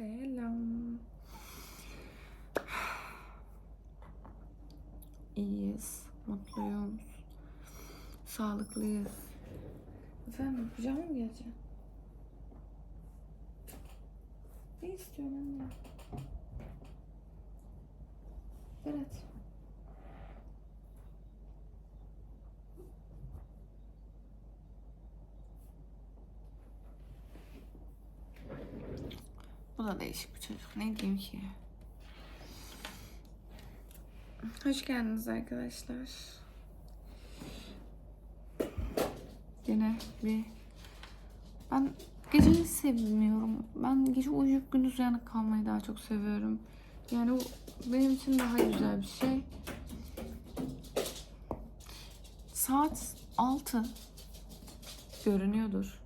Selam. İyiyiz, mutluyuz, sağlıklıyız. Efendim, pijama mı giyeceksin? Ne istiyorsun anne? Berat. Bu da değişik bir çocuk. Ne diyeyim ki? Hoş geldiniz arkadaşlar. Yine bir... Ben geceyi sevmiyorum. Ben gece uyuyup gündüz uyanık kalmayı daha çok seviyorum. Yani bu benim için daha güzel bir şey. Saat 6 görünüyordur.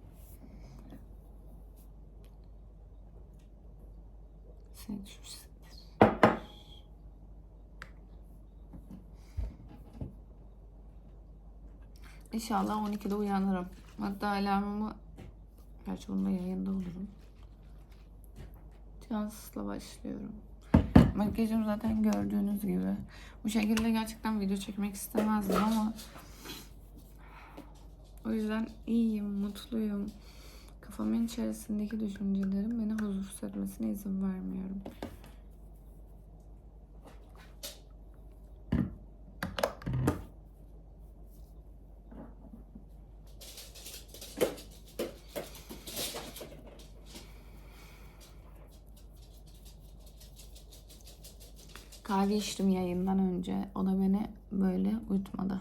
İnşallah 12'de uyanırım. Hatta alarmımı Gerçi onunla yayında olurum. Cansızla başlıyorum. Makyajım zaten gördüğünüz gibi. Bu şekilde gerçekten video çekmek istemezdim ama o yüzden iyiyim, mutluyum. Kafamın içerisindeki düşüncelerim beni huzursuz etmesine izin vermiyorum. İçtim yayından önce. O da beni böyle uyutmadı.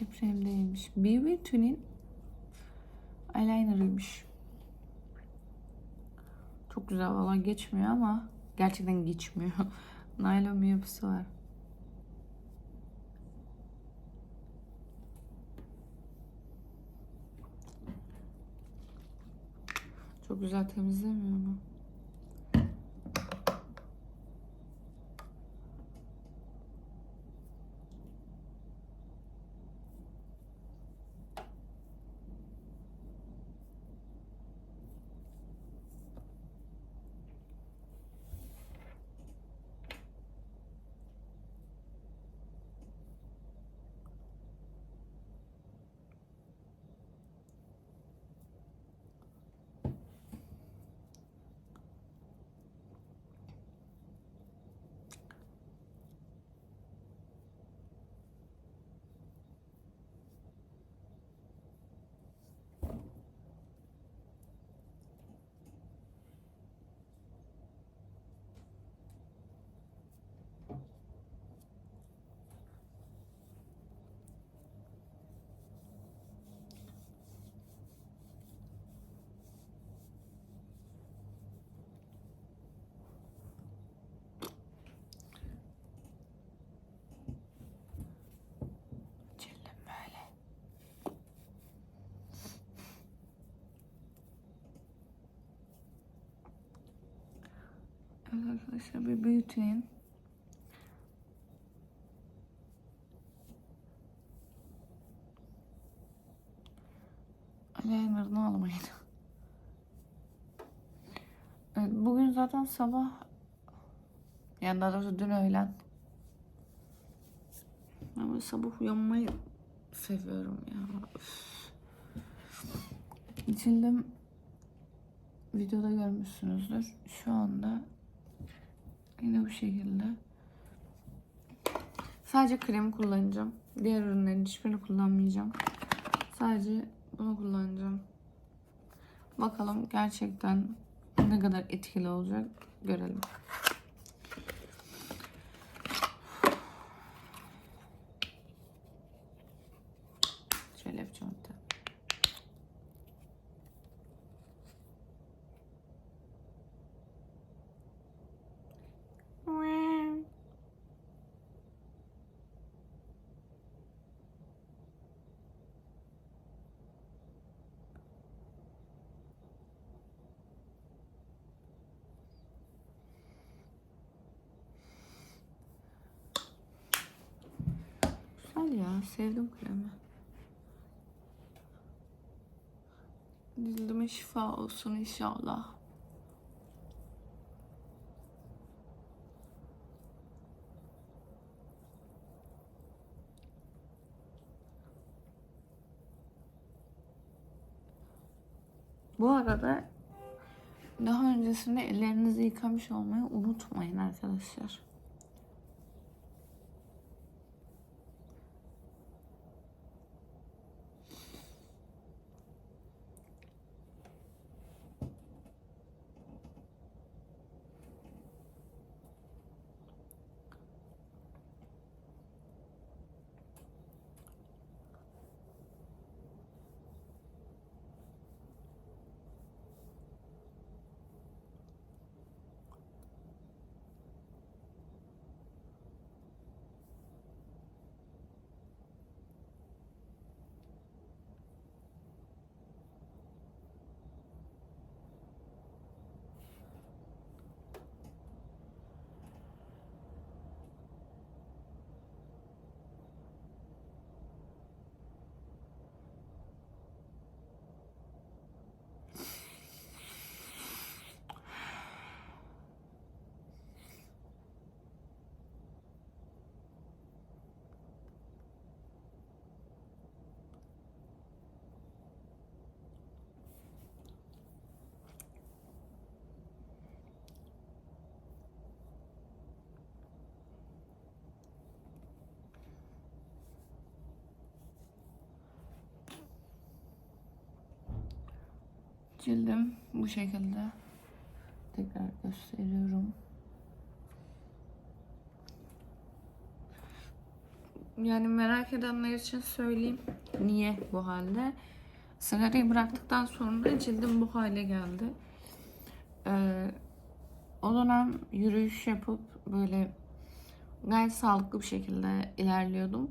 Kipremdeymiş. BB Twin'in eyeliner'ıymış. Çok güzel valla geçmiyor ama gerçekten geçmiyor. Naylon bir yapısı var. Çok güzel temizlemiyor mu? Evet arkadaşlar bir büyüteyim. Eyeliner'ını almayın. Evet, bugün zaten sabah yani daha doğrusu dün öğlen ama sabah uyanmayı seviyorum ya. Cildim videoda görmüşsünüzdür. Şu anda Yine bu şekilde. Sadece kremi kullanacağım. Diğer ürünlerin hiçbirini kullanmayacağım. Sadece bunu kullanacağım. Bakalım gerçekten ne kadar etkili olacak görelim. Güzel ya. Sevdim kremi. Cildime şifa olsun inşallah. Bu arada daha öncesinde ellerinizi yıkamış olmayı unutmayın arkadaşlar. Cildim bu şekilde. Tekrar gösteriyorum. Yani merak edenler için söyleyeyim. Niye bu halde? Sigarayı bıraktıktan sonra cildim bu hale geldi. Ee, o dönem yürüyüş yapıp böyle gayet sağlıklı bir şekilde ilerliyordum.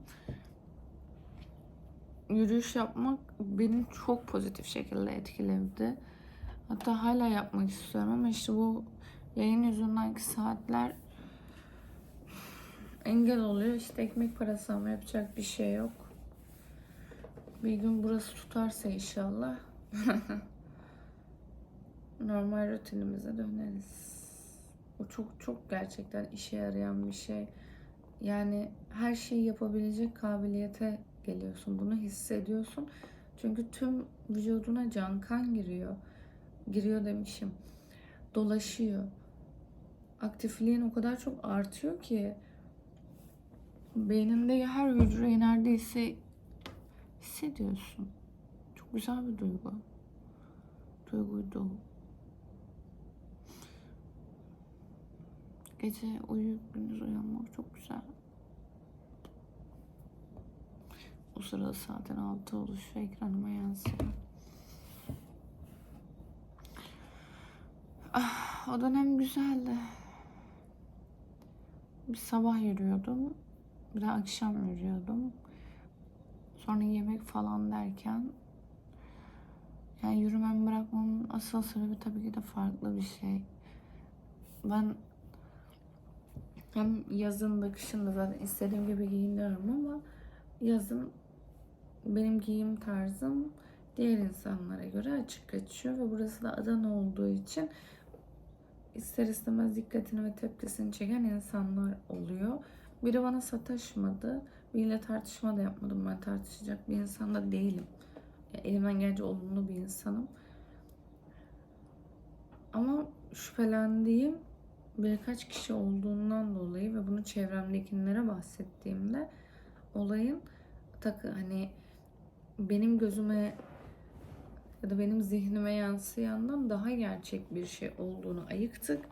Yürüyüş yapmak beni çok pozitif şekilde etkiledi. Hatta hala yapmak istiyorum ama işte bu yayın yüzündeki saatler engel oluyor. İşte ekmek parası ama yapacak bir şey yok. Bir gün burası tutarsa inşallah normal rutinimize döneriz. O çok çok gerçekten işe yarayan bir şey. Yani her şeyi yapabilecek kabiliyete geliyorsun. Bunu hissediyorsun. Çünkü tüm vücuduna can kan giriyor. Giriyor demişim. Dolaşıyor. Aktifliğin o kadar çok artıyor ki beyninde her hücreyi neredeyse hissediyorsun. Çok güzel bir duygu. Duyguydu. Gece uyuyup gündüz uyanmak çok güzel. O sırada zaten altı oluşu ekranıma yansıyor. Ah, o dönem güzeldi. Bir sabah yürüyordum. Bir de akşam yürüyordum. Sonra yemek falan derken yani yürümemi bırakmamın asıl sebebi tabii ki de farklı bir şey. Ben hem yazın da kışın da zaten istediğim gibi giyiniyorum ama yazın benim giyim tarzım diğer insanlara göre açık kaçıyor ve burası da Adana olduğu için ister istemez dikkatini ve tepkisini çeken insanlar oluyor. Biri bana sataşmadı. Biriyle tartışma da yapmadım. Ben tartışacak bir insan da değilim. Ya elimden gelince olumlu bir insanım. Ama şüphelendiğim birkaç kişi olduğundan dolayı ve bunu çevremdekilere bahsettiğimde olayın takı hani benim gözüme ya da benim zihnime yansıyandan daha gerçek bir şey olduğunu ayıktık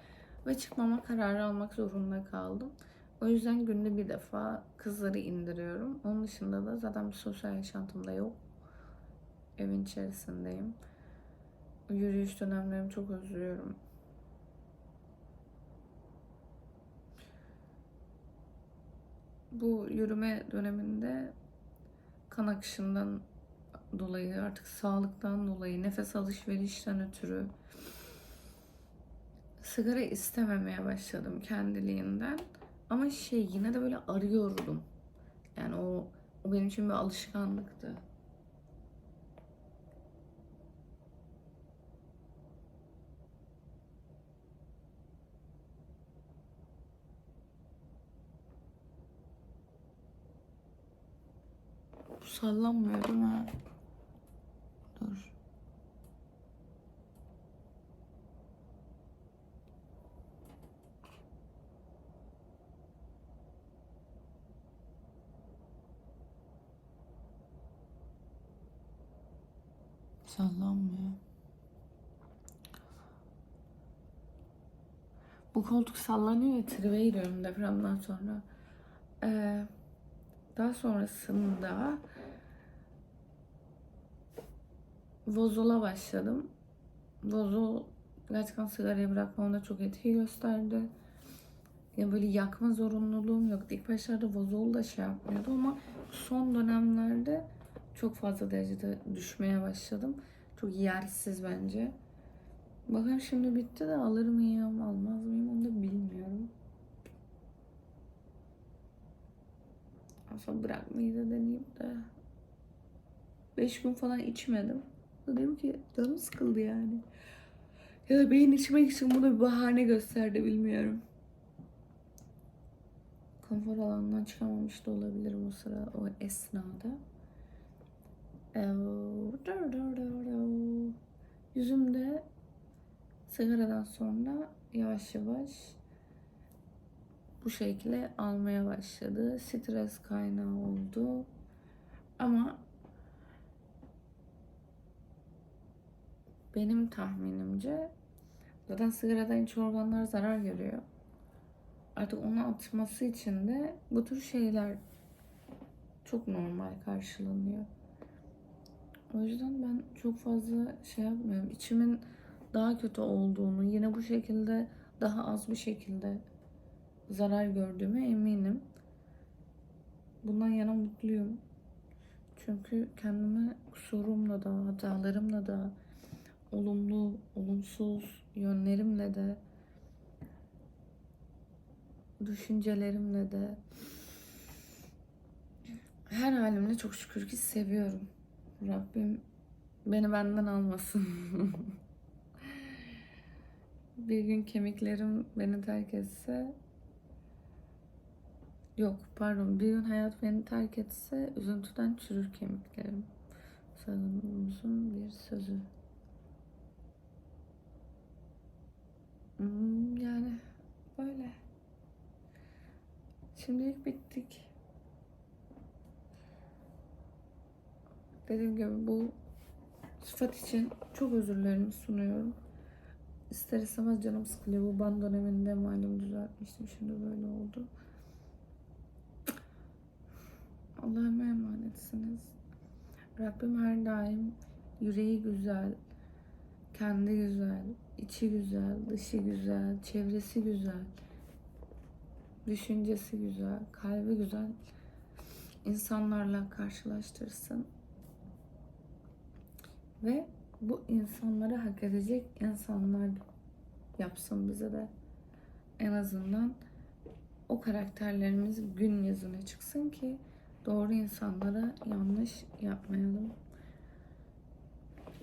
ve çıkmama kararı almak zorunda kaldım. O yüzden günde bir defa kızları indiriyorum. Onun dışında da zaten bir sosyal yaşantımda yok. Evin içerisindeyim. Yürüyüş dönemlerimi çok özlüyorum. Bu yürüme döneminde kan akışından dolayı artık sağlıktan dolayı nefes alışverişten ötürü sigara istememeye başladım kendiliğinden. Ama şey yine de böyle arıyordum. Yani o o benim için bir alışkanlıktı. Bu sallanmıyor değil mi? Dur. Sallanmıyor. Bu koltuk sallanıyor ya tribe giriyorum depremden sonra. Ee, daha sonrasında Vozol'a başladım. Vozol gerçekten sigarayı bırakmamda çok etki gösterdi. Ya böyle yakma zorunluluğum yok. İlk başlarda Vozol da şey yapmıyordu ama son dönemlerde çok fazla derecede düşmeye başladım. Çok yersiz bence. Bakın şimdi bitti de alır mıyım, almaz mıyım onu da bilmiyorum. Aslında bırakmayı da deneyeyim de. Beş gün falan içmedim. Dedim ki canım sıkıldı yani. Ya da beyin içmek için buna bir bahane gösterdi bilmiyorum. Konfor alanından çıkamamış da olabilirim o sıra o esnada. Yüzümde sigaradan sonra yavaş yavaş bu şekilde almaya başladı. Stres kaynağı oldu. Ama benim tahminimce zaten sigaradan iç organlar zarar görüyor. Artık onu atması için de bu tür şeyler çok normal karşılanıyor. O yüzden ben çok fazla şey yapmıyorum. İçimin daha kötü olduğunu, yine bu şekilde daha az bir şekilde zarar gördüğüme eminim. Bundan yana mutluyum. Çünkü kendime kusurumla da, hatalarımla da, olumlu, olumsuz yönlerimle de, düşüncelerimle de, her halimle çok şükür ki seviyorum. Rabbim beni benden almasın. bir gün kemiklerim beni terk etse yok pardon bir gün hayat beni terk etse üzüntüden çürür kemiklerim. Sağlığımızın bir sözü. Yani böyle. Şimdilik bittik. Dediğim gibi bu sıfat için çok özürlerimi sunuyorum. İster istemez canım sıkılıyor. Bu ban döneminde malum düzeltmiştim. Şimdi böyle oldu. Allah'a emanetsiniz. Rabbim her daim yüreği güzel, kendi güzel, içi güzel, dışı güzel, çevresi güzel, düşüncesi güzel, kalbi güzel insanlarla karşılaştırsın. Ve bu insanları hak edecek insanlar yapsın bize de. En azından o karakterlerimiz gün yüzüne çıksın ki doğru insanlara yanlış yapmayalım.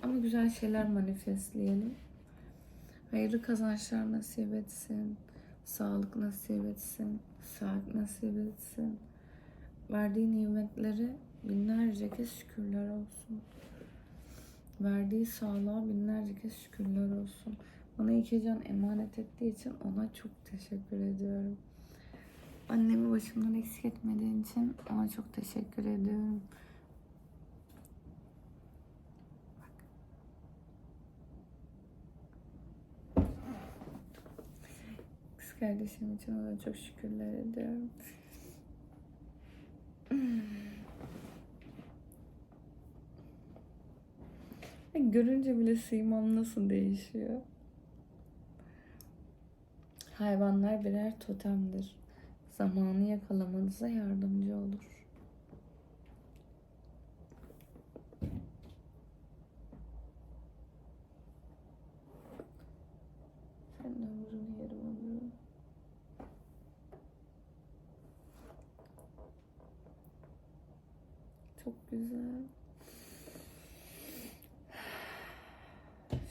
Ama güzel şeyler manifestleyelim. Hayırlı kazançlar nasip etsin. Sağlık nasip etsin. Saat nasip etsin. Verdiği nimetleri binlerce kez şükürler olsun. Verdiği sağlığa binlerce kez şükürler olsun. Bana iki can emanet ettiği için ona çok teşekkür ediyorum. Annemi başımdan eksik etmediğin için ona çok teşekkür ediyorum. Kız kardeşim için ona çok şükürler ediyorum. Görünce bile simam nasıl değişiyor. Hayvanlar birer totemdir. Zamanı yakalamanıza yardımcı olur.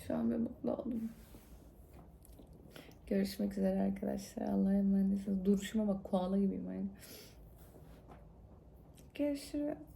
Şu an bir mutlu oldum. Görüşmek üzere arkadaşlar. Allah'a emanet olun. Duruşuma bak koala gibiyim aynı. Görüşürüz.